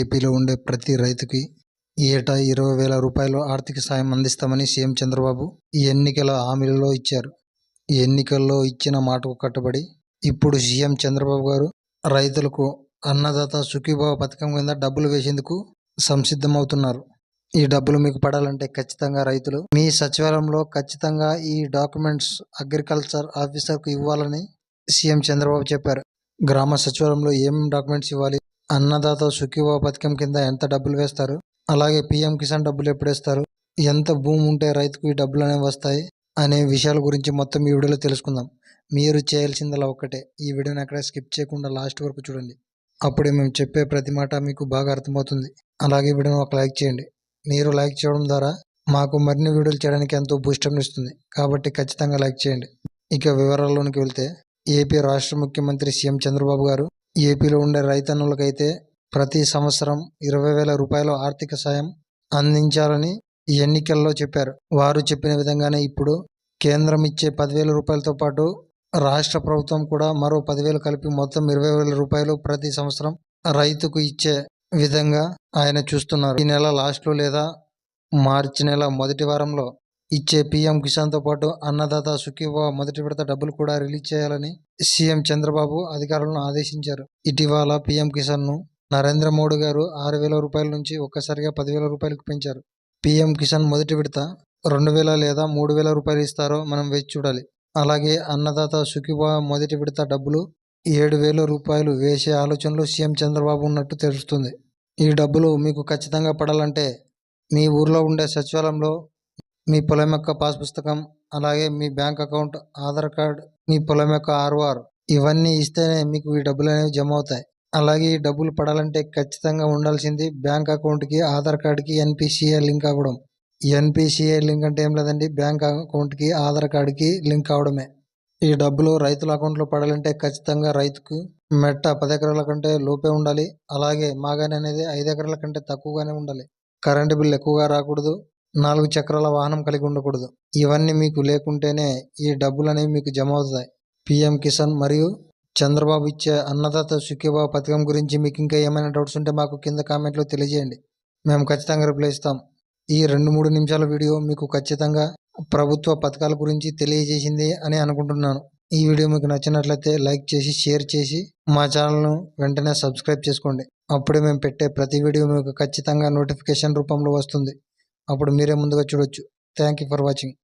ఏపీలో ఉండే ప్రతి రైతుకి ఏటా ఇరవై వేల రూపాయలు ఆర్థిక సాయం అందిస్తామని సీఎం చంద్రబాబు ఈ ఎన్నికల హామీలలో ఇచ్చారు. ఈ ఎన్నికల్లో ఇచ్చిన మాటకు కట్టుబడి ఇప్పుడు సీఎం చంద్రబాబు గారు రైతులకు అన్నదాత సుఖీభావ పథకం కింద డబ్బులు వేసేందుకు సంసిద్ధమవుతున్నారు. ఈ డబ్బులు మీకు పడాలంటే ఖచ్చితంగా రైతులు మీ సచివాలయంలో ఖచ్చితంగా ఈ డాక్యుమెంట్స్ అగ్రికల్చర్ ఆఫీసర్కు ఇవ్వాలని సీఎం చంద్రబాబు చెప్పారు. గ్రామ సచివాలయంలో ఏం డాక్యుమెంట్స్ ఇవ్వాలి? అన్నదాత సుఖీభావ పథకం కింద ఎంత డబ్బులు వేస్తారు? అలాగే పిఎం కిసాన్ డబ్బులు ఎప్పుడు వేస్తారు? ఎంత భూమి ఉంటే రైతుకు ఈ డబ్బులు అనేవి వస్తాయి? అనే విషయాల గురించి మొత్తం ఈ వీడియోలో తెలుసుకుందాం. మీరు చేయాల్సిందలా ఒక్కటే. ఈ వీడియోని అక్కడ స్కిప్ చేయకుండా లాస్ట్ వరకు చూడండి. అప్పుడే మేము చెప్పే ప్రతి మాట మీకు బాగా అర్థమవుతుంది. అలాగే వీడియోని ఒక లైక్ చేయండి. మీరు లైక్ చేయడం ద్వారా మాకు మరిన్ని వీడియోలు చేయడానికి ఎంతో భూష్టం ఇస్తుంది. కాబట్టి ఖచ్చితంగా లైక్ చేయండి. ఇక వివరాల్లోనికి వెళ్తే ఏపీ రాష్ట్ర ముఖ్యమంత్రి సీఎం చంద్రబాబు గారు ఏపీలో ఉండే రైతన్నులకైతే ప్రతి సంవత్సరం ఇరవై వేల రూపాయల ఆర్థిక సాయం అందించాలని ఎన్నికల్లో చెప్పారు. వారు చెప్పిన విధంగానే ఇప్పుడు కేంద్రం ఇచ్చే పదివేల రూపాయలతో పాటు రాష్ట్ర ప్రభుత్వం కూడా మరో పదివేలు కలిపి మొత్తం ఇరవై వేల రూపాయలు ప్రతి సంవత్సరం రైతుకు ఇచ్చే విధంగా ఆయన చూస్తున్నారు. ఈ నెల లాస్ట్లో లేదా మార్చి నెల మొదటి వారంలో ఇచ్చే పీఎం కిసాన్తో పాటు అన్నదాత సుఖీభావ మొదటి విడత డబ్బులు కూడా రిలీజ్ చేయాలని సీఎం చంద్రబాబు అధికారులను ఆదేశించారు. ఇటీవల పీఎం కిసాన్ను నరేంద్ర మోడీ గారు ఆరు వేల రూపాయల నుంచి ఒక్కసారిగా పదివేల రూపాయలకు పెంచారు. పీఎం కిసాన్ మొదటి విడత రెండు వేల లేదా మూడు వేల రూపాయలు ఇస్తారో మనం వేచి చూడాలి. అలాగే అన్నదాత సుఖీభావ మొదటి విడత డబ్బులు ఏడు వేల రూపాయలు వేసే ఆలోచనలో సీఎం చంద్రబాబు ఉన్నట్టు తెలుస్తుంది. ఈ డబ్బులు మీకు ఖచ్చితంగా పడాలంటే మీ ఊర్లో ఉండే సచివాలయంలో మీ పొలం యొక్క పాస్ పుస్తకం అలాగే మీ బ్యాంక్ అకౌంట్ ఆధార్ కార్డ్ మీ పొలం యొక్క ఆర్ఓఆర్ ఇవన్నీ ఇస్తేనే మీకు ఈ డబ్బులు అనేవి జమ అవుతాయి అలాగే ఈ డబ్బులు పడాలంటే ఖచ్చితంగా ఉండాల్సింది బ్యాంక్ అకౌంట్కి ఆధార్ కార్డ్కి ఎన్పిసిఐ లింక్ అవ్వడం. ఎన్పిసిఐ లింక్ అంటే ఏం లేదండి బ్యాంక్ అకౌంట్కి ఆధార్ కార్డ్కి లింక్ అవడమే ఈ డబ్బులు రైతుల అకౌంట్లో పడాలంటే ఖచ్చితంగా రైతుకు మెట్ట పది ఎకరాల కంటే లోపే ఉండాలి. అలాగే మాగాని అనేది ఐదు ఎకరాల కంటే తక్కువగానే ఉండాలి. కరెంటు బిల్ ఎక్కువగా రాకూడదు. నాలుగు చక్రాల వాహనం కలిగి ఉండకూడదు. ఇవన్నీ మీకు లేకుంటేనే ఈ డబ్బులు అనేవి మీకు జమ అవుతాయి పిఎం కిసాన్ మరియు చంద్రబాబు ఇచ్చే అన్నదాత సుఖ్యబాబు పథకం గురించి మీకు ఇంకా ఏమైనా డౌట్స్ ఉంటే మాకు కింద కామెంట్లో తెలియజేయండి. మేము ఖచ్చితంగా రిప్లై ఇస్తాం. ఈ రెండు మూడు నిమిషాల వీడియో మీకు ఖచ్చితంగా ప్రభుత్వ పథకాల గురించి తెలియజేసింది అని అనుకుంటున్నాను. ఈ వీడియో మీకు నచ్చినట్లయితే లైక్ చేసి షేర్ చేసి మా ఛానల్ను వెంటనే సబ్స్క్రైబ్ చేసుకోండి. అప్పుడే మేము పెట్టే ప్రతి వీడియో మీకు ఖచ్చితంగా నోటిఫికేషన్ రూపంలో వస్తుంది. అప్పుడు మీరే ముందుగా చూడొచ్చు. Thank you for watching